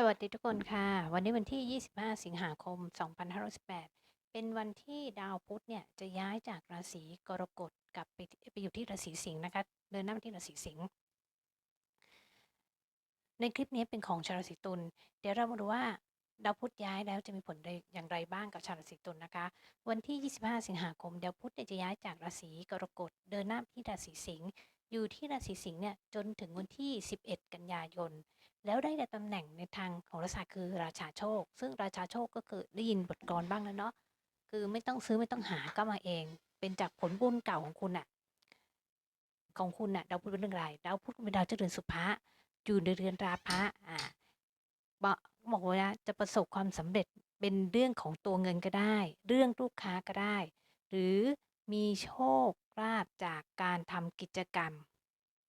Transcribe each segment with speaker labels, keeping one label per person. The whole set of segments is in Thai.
Speaker 1: สวัสดีทุกคนค่ะ วันนี้วันที่ 25 สิงหาคม 2518 เป็นวันที่ดาวพุธเนี่ยจะย้ายจากราศีกรกฎกลับไปไปอยู่ที่ราศีสิงห์นะคะเดินหน้าไปที่ราศีสิงห์ในคลิปนี้เป็นของชาวราศีตุลเดี๋ยวเรามาดูว่าดาวพุธย้ายแล้วจะมีผลอย่างไรบ้างกับชาวราศีตุลนะคะ วันที่ 25 สิงหาคมดาวพุธเนี่ยจะย้ายจากราศีกรกฎเดินหน้าไปที่ราศีสิงห์อยู่ที่ราศีสิงห์เนี่ยจนถึงวันที่ 11 กันยายน แล้วได้แต่ตำแหน่งในทางโหราศาสตร์คือราชาโชค ซึ่งราชาโชคก็คือได้ยินบทกลอนบ้างแล้วเนาะคือไม่ต้องซื้อไม่ต้องหาก็มาเอง เป็นจากผลบุญเก่าของคุณอะของคุณอะดาวพุธเป็นเรื่องไรดาวพุธเป็นดาวเจริญสุภะอยู่ในเรือนราพะอ่าบอกบอกว่าจะประสบความสำเร็จเป็นเรื่องของตัวเงินก็ได้ เรื่องลูกค้าก็ได้ หรือมีโชคลาภจากการทำกิจกรรม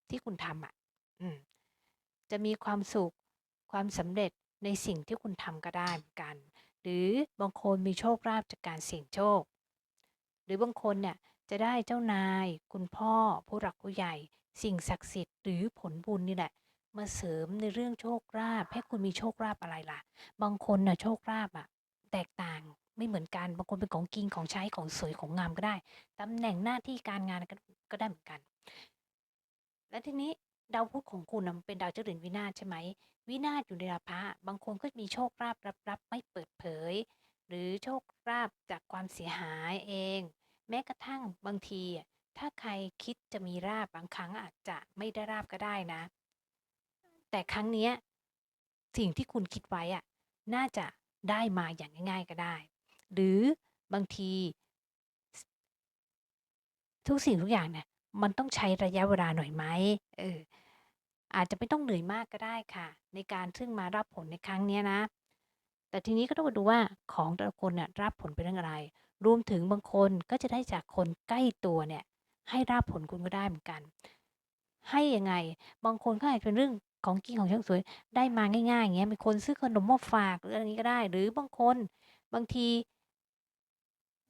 Speaker 1: ที่คุณทำอะ อืม จะมีความสุขความสำเร็จในสิ่งที่คุณทำก็ได้เหมือนกัน หรือบางคนมีโชคลาภจากการเสี่ยงโชค หรือบางคนเนี่ยจะได้เจ้านาย คุณพ่อ ผู้หลักผู้ใหญ่ สิ่งศักดิ์สิทธิ์หรือผลบุญนี่แหละมาเสริมในเรื่องโชคลาภให้คุณมีโชคลาภอะไรล่ะ บางคนน่ะโชคลาภอะแตกต่างไม่เหมือนกัน บางคนเป็นของกินของใช้ของสวยของงามก็ได้ตำแหน่งหน้าที่การงานก็ได้เหมือนกัน และทีนี้ ดาวพุธของคุณนะมันเป็นดาวเจ้าเรือนวินาศใช่ไหม วินาศอยู่ในราพะบางคนก็มีโชคลาภรับๆไม่เปิดเผย หรือโชคลาภจากความเสียหายเอง แม้กระทั่งบางที ถ้าใครคิดจะมีลาบบางครั้งอาจจะไม่ได้ลาบก็ได้นะ แต่ครั้งเนี้ยสิ่งที่คุณคิดไว้อะน่าจะได้มาอย่างง่าย ๆก็ได้ หรือบางที ทุกสิ่งทุกอย่างเนี่ย มันต้องใช้ระยะเวลาหน่อยไหมเอออาจจะไม่ต้องเหนื่อยมากก็ได้ค่ะ ในการซึ่งมารับผลในครั้งเนี้ยนะ แต่ทีนี้ก็ต้องมาดูว่าของแต่ละคนน่ะรับผลเป็นเรื่องอะไร รวมถึงบางคนก็จะได้จากคนใกล้ตัวเนี่ย ให้รับผลคุณก็ได้เหมือนกัน ให้ยังไง บางคนก็อาจจะเป็นเรื่องของกินของช่างสวยได้มาง่ายๆอย่างเงี้ยมีคนซื้อขนมมาฝากหรืออะไรนี้ก็ได้ หรือบางคนบางที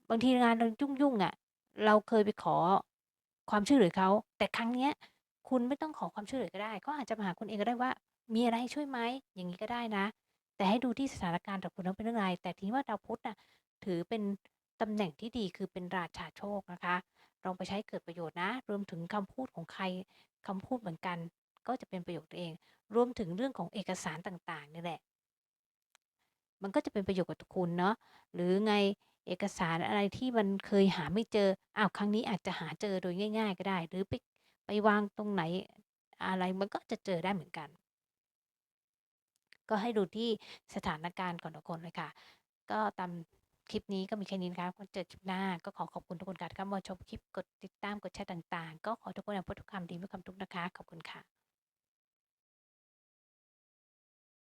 Speaker 1: บางทีงานเรายุ่งๆอะเราเคยไปขอ ความช่วยเหลือเขา แต่ครั้งเนี้ยคุณไม่ต้องขอความช่วยเหลือก็ได้เขาอาจจะมาหาคุณเองก็ได้ว่า มีอะไรให้ช่วยไหมอย่างนี้ก็ได้นะ แต่ให้ดูที่สถานการณ์ของคุณว่าเป็นเรื่องอะไรแต่ทีนี้ว่าดาวพุธน่ะถือเป็นตำแหน่งที่ดีคือเป็นราชาโชคนะคะลองไปใช้เกิดประโยชน์นะ รวมถึงคำพูดของใครคำพูดเหมือนกัน ก็จะเป็นประโยชน์ตัวเอง รวมถึงเรื่องของเอกสารต่างๆนี่แหละ มันก็จะเป็นประโยชน์กับคุณเนาะหรือไง เอกสารอะไรที่มันเคยหาไม่เจออ้าวครั้งนี้อาจจะหาเจอโดยง่าย ๆ ก็ได้ หรือไปไปวางตรงไหนอะไรมันก็จะเจอได้เหมือนกัน ก็ให้ดูที่สถานการณ์ก่อนทุกคนเลยค่ะ ก็ตามคลิปนี้ก็มีแค่นี้นะคะเจอคลิปหน้าก็ขอขอบคุณทุกคนค่ะที่เข้ามาชมคลิปกดติดตามกดแชร์ต่างๆ ก็ขอทุกคนอย่าพูดทุกคำดีไม่คำทุกนะคะ ขอบคุณค่ะ